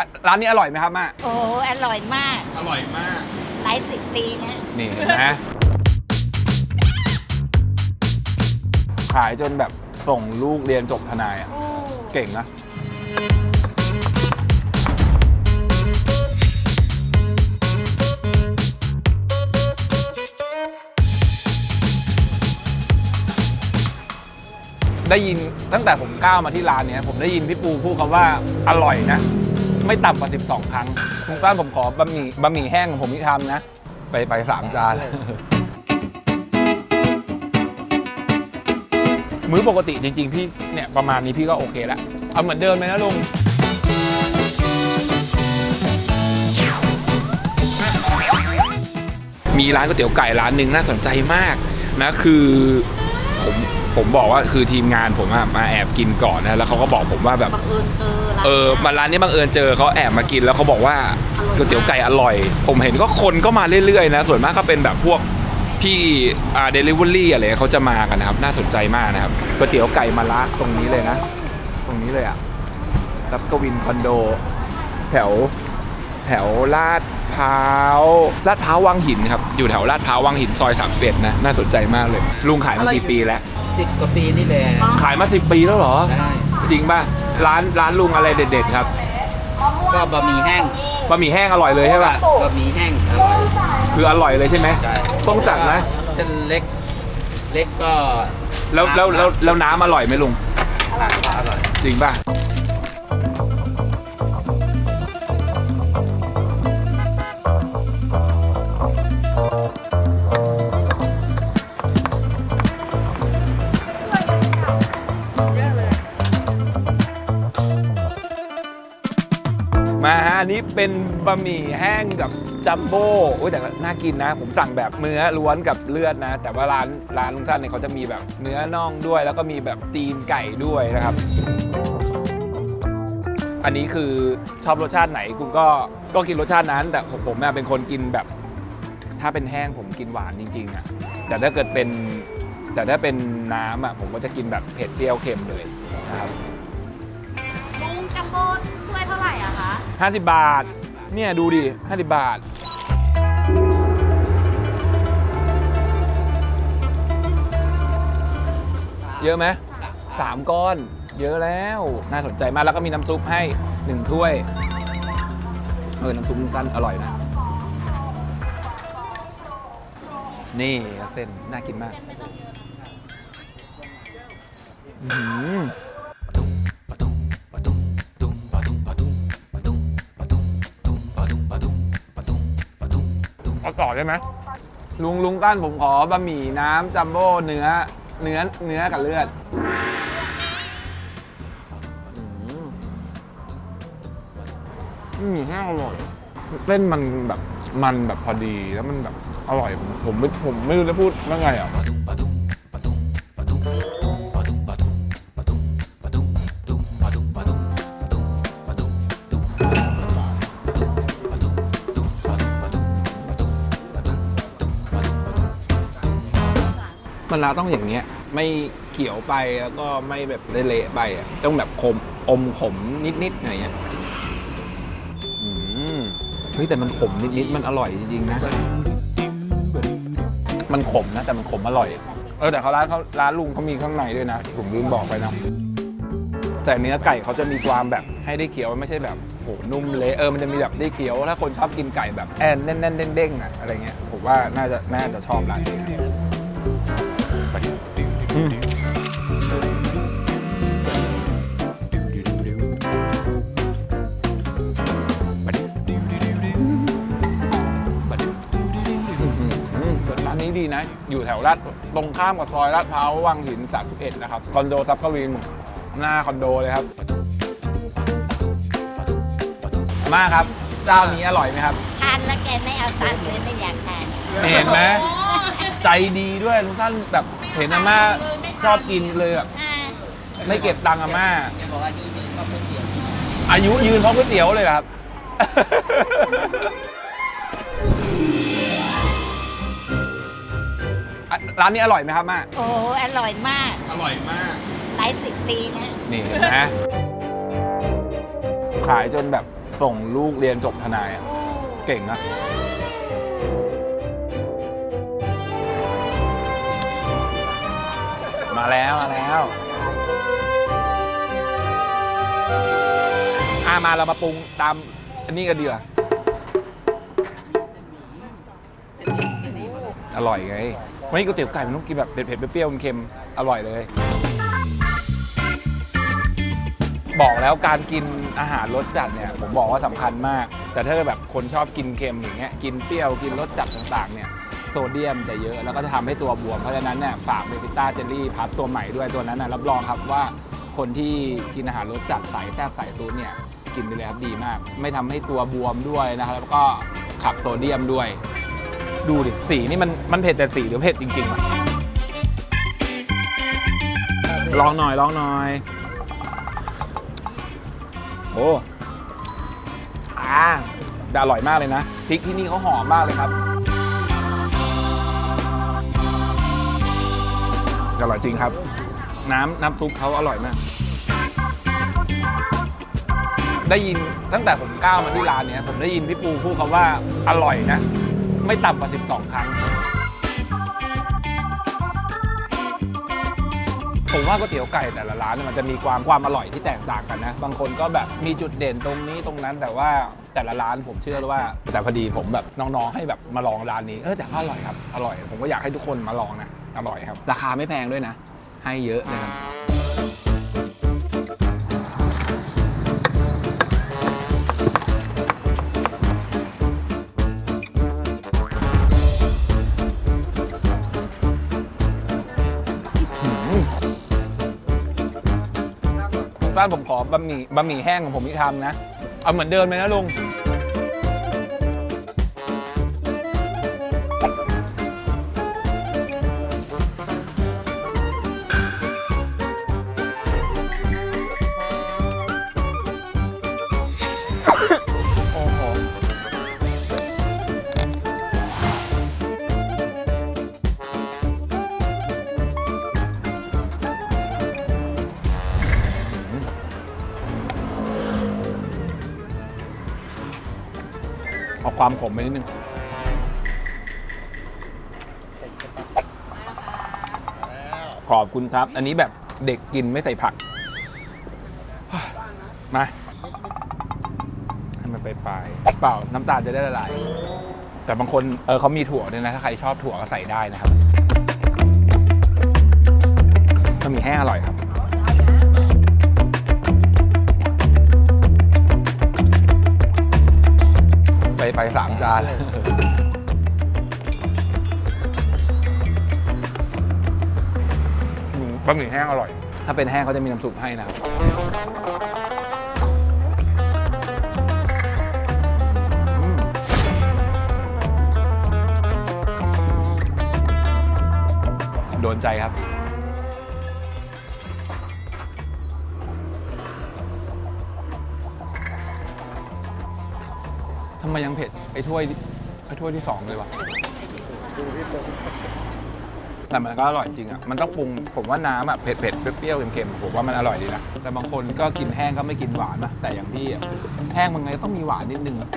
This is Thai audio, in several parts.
อะร้านนี้อร่อยไหมครับม่าโอ้อร่อยมาก อร่อยมาก หลายสิบปีนะนี่เห็นไหม ขายจนแบบส่งลูกเรียนจบทนายอะโอ้เก่งนะ ได้ยินตั้งแต่ผมก้าวมาที่ร้านเนี้ยผมได้ยินพี่ปูพูดคำว่าอร่อยนะ ไม่ต่ำกว่า 12 ครั้งคุณป้านผมขอบะหมี่บะหมี่แห้งของผมที่ทำนะ ไปไปสามจาน มื้อปกติจริง ๆ พี่เนี่ยประมาณนี้พี่ก็โอเคแล้ว เอาเหมือนเดิมเลยนะลุงมีร้านก๋วยเตี๋ยวไก่ร้านหนึ่งน่าสนใจมากนะคือ ผมผมบอกว่าคือทีมงานผมอะมาแอบกินก่อนนะแล้วเขาก็บอกผมว่าแบบ บังเอิญเจอร้านเออมาร้านนี้บังเอิญเจอเขาแอบมากินแล้วเขาบอกว่าก๋วยเตี๋ยวไก่อร่อย ผมเห็นก็คนก็มาเรื่อยๆนะส่วนมากก็เป็นแบบพวกพี่อ่าเดลิเวอรี่อะไรเขาจะมากันนะครับ น่าสนใจมากนะครับก๋วยเตี๋ยวไก่มาละตรงนี้เลยนะ ตรงนี้เลยอะรับกวินคอนโด แถว แถวลาดพร้าวลาดพร้าววังหินครับ อยู่แถวลาดพร้าววังหินซอย31นะน่าสนใจมากเลย ลุงขายมากี่ปีแล้ว สิบกว่าปีนี่แหละขายมา 10 ปีแล้วเหรอ ได้จริงป่ะ ร้านร้านลุงอะไรเด็ด ๆ ครับก็บะหมี่แห้งบะหมี่แห้งอร่อยเลยใช่ป่ะ บะหมี่แห้งอร่อยคืออร่อยเลยใช่ไหมใช่ต้องจัดนะ เส้นเล็ก เล็กก็แล้วแล้วแล้วแล้วน้ำอร่อยไหมลุงร้านก็อร่อยจริงป่ะ อันนี้เป็นบะหมี่แห้งกับจัมโบ้โอ้ยแต่น่ากินนะ ผมสั่งแบบเนื้อล้วนกับเลือดนะ แต่ว่าร้านร้านลุงท่านเนี่ยเขาจะมีแบบเนื้อน่องด้วย แล้วก็มีแบบตีนไก่ด้วยนะครับ อันนี้คือชอบรสชาติไหนคุณก็ก็กินรสชาตินั้น แต่ผมผมอะเป็นคนกินแบบ ถ้าเป็นแห้งผมกินหวานจริงๆอะแต่ถ้าเกิดเป็นแต่ถ้าเป็นน้ำอะผมก็จะกินแบบเผ็ดเปรี้ยวเค็มเลยนะครับลุงจัมโบ้ 50 บาท เนี่ย ดูดิ 50 บาท เยอะไหมสามก้อน เยอะแล้ว น่าสนใจมาก แล้วก็มีน้ำซุปให้หนึ่งถ้วย เออ น้ำซุปสั้นอร่อยนะ นี่เส้น น่ากินมาก อื้อ ได้ไหมลุงลุงตั้นผมขอบะหมี่น้ำจัมโบ้เนื้อ เนื้อเนื้อกับเลือดอืมอืมแห้งอร่อยเส้นมันแบบมันแบบพอดีแล้วมันแบบอร่อยผมผมไม่ผมไม่รู้จะพูดว่าไงอะ มันละต้องอย่างเนี้ยไม่เขียวไปแล้วก็ไม่แบบเละๆไปอะต้องแบบขมอมขมนิดๆอะไรเงี้ยอืมเฮ้ยแต่มันขมนิดๆมันอร่อยจริงๆนะ มันขมนะแต่มันขมอร่อย เออแต่เขาร้านเขาร้านลุงเขามีข้างในด้วยนะผมลืมบอกไปนะแต่เนื้อไก่เขาจะมีความแบบให้ได้เคี้ยวไม่ใช่แบบโหนุ่มเละเออมันจะมีแบบได้เคี้ยวถ้าคนชอบกินไก่แบบแอนแน่นๆเด้งๆอะอะไรเงี้ยผมว่าน่าจะน่าจะชอบร้านนี้นะอืมอืม ร้านนี้ดีนะ อยู่แถวลาดตรงข้ามกับซอยลาดพร้าววังหิน 31 นะครับ คอนโดซับกวินหน้าคอนโดเลยครับ มาครับ เจ้านี้อร่อยไหมครับ ทานแล้วแกไม่เอาตังค์เลยไม่อยากทาน เห็นไหมใจดีด้วยลุงท่านแบบ เห็นอาม่าชอบกินเลยแบบอ่าไม่เก็บตังค์อาม่าแกบอกว่าอยู่นี่ก็เป็นเดียวอายุยืนเพราะก๋วยเตี๋ยวเลยเหรอครับ อะร้านนี้อร่อยไหมครับม่าโอ้อร่อยมาก อร่อยมาก หลายสิบปีนะนี่เห็นไหม ขายจนแบบส่งลูกเรียนจบทนายอะเก่งนะ มาแล้วมาแล้วอ่ามาเรามาปรุงตามอันนี้กันดีกว่าอร่อยไงวันนี้ก๋วยเตี๋ยวไก่มันต้องกินแบบเผ็ดๆเปรี้ยวๆเค็มๆอร่อยเลย บอกแล้วการกินอาหารรสจัดเนี่ยผมบอกว่าสำคัญมาก แต่ถ้าแบบคนชอบกินเค็มอย่างเงี้ยกินเปรี้ยวกินรสจัดต่างๆเนี่ย โซเดียมจะเยอะ แล้วก็จะทำให้ตัวบวม เพราะฉะนั้นเนี่ยฝากเบบิต้าเจลลี่พับตัวใหม่ด้วยตัวนั้นนะรับรองครับว่าคนที่กินอาหารรสจัดสายแซ่บสายซูดเนี่ยกินไปเลยครับดีมาก ไม่ทำให้ตัวบวมด้วยนะครับแล้วก็ขับโซเดียมด้วย ดูดิสีนี่มันมันเผ็ดแต่สีหรือเผ็ดจริงๆอะลองหน่อยลองหน่อยโอ้อ่าแต่อร่อยมากเลยนะพริกที่นี่เขาหอมมากเลยครับ อร่อยจริงครับ น้ำน้ำซุปเขาอร่อยมาก ได้ยินตั้งแต่ผมก้าวมาที่ร้านเนี้ยผมได้ยินพี่ปูพูดคำว่าอร่อยนะ ไม่ต่ำกว่า 12 ครั้ง ผมว่าก๋วยเตี๋ยวไก่แต่ละร้านเนี่ยมันจะมีความความอร่อยที่แตกต่างกันนะ บางคนก็แบบมีจุดเด่นตรงนี้ตรงนั้น แต่ว่าแต่ละร้านผมเชื่อว่า แต่พอดีผมแบบน้องๆให้แบบมาลองร้านนี้เออแต่ก็อร่อยครับอร่อย ผมก็อยากให้ทุกคนมาลองนะ อร่อยครับ ราคาไม่แพงด้วยนะ ให้เยอะนะครับ บ้านผมขอบะหมี่บะหมี่แห้งของผมอีกคำนะ เอาเหมือนเดิมเลยนะลุง ความขมไปนิดนึงขอบคุณครับ อันนี้แบบเด็กกินไม่ใส่ผัก มาให้มันไปปลายเปล่าน้ำตาลจะได้ละลาย แต่บางคนเออเขามีถั่วด้วยนะ ถ้าใครชอบถั่วก็ใส่ได้นะครับก็มีแห้งอร่อยครับ ไปไปสามจานอืมบะหมี่แห้งอร่อย ถ้าเป็นแห้งเขาจะมีน้ำซุปให้นะครับอืมโดนใจครับ ทำไมยังเผ็ดไอ้ ถ้วยไอ้ถ้วยที่สองเลยวะแต่มันก็อร่อยจริงอะ มันต้องปรุง ผมว่าน้ำอะเผ็ดเผ็ดๆเปรี้ยวๆเค็มๆ ผมว่ามันอร่อยดีนะ แต่บางคนก็กินแห้งก็ไม่กินหวานนะ แต่อย่างพี่อะ แห้งมันไงต้องมีหวานนิดนึงอะ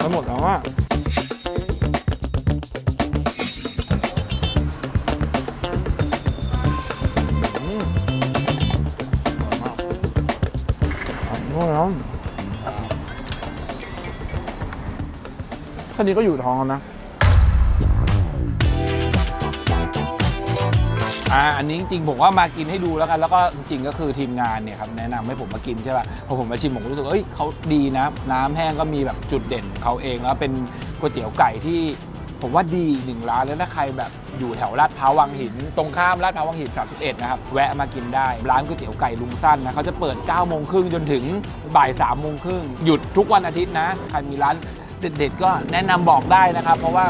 มันหมดแล้วอะ แล้วแค่นี้ก็อยู่ท้องแล้วนะ อ่า อันนี้จริงๆผมว่ามากินให้ดูแล้วกัน แล้วก็จริงๆก็คือทีมงานเนี่ยครับแนะนำให้ผมมากินใช่ป่ะ พอผมมาชิมผมก็รู้สึกว่าเอ้ยเขาดีนะ น้ำแห้งก็มีแบบจุดเด่นของเขาเอง แล้วเป็นก๋วยเตี๋ยวไก่ที่ ผมว่าดีหนึ่งร้านแล้วถ้าใครแบบอยู่แถวลาดพร้าววังหิน ตรงข้ามลาดพร้าววังหิน 31 นะครับ แวะมากินได้ ร้านก๋วยเตี๋ยวไก่ลุงสั้นนะเขาจะเปิด9โมงครึ่งจนถึงบ่าย3โมงครึ่งหยุดทุกวันอาทิตย์นะ ใครมีร้านเด็ดๆ ก็แนะนำบอกได้นะครับ เพราะว่า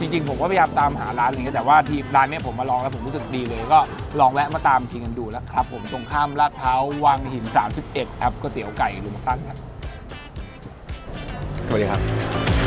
จริงๆ ผมก็พยายามตามหาร้านอย่างเงี้ยแต่ว่าที่ร้านเนี้ยผมมาลองแล้วผมรู้สึกดีเลย ก็ลองแวะมาตามกินกันดูแล้วครับ ผมตรงข้ามลาดพร้าววังหิน 31 ครับก๋วยเตี๋ยวไก่ลุงสั้นครับ สวัสดีครับ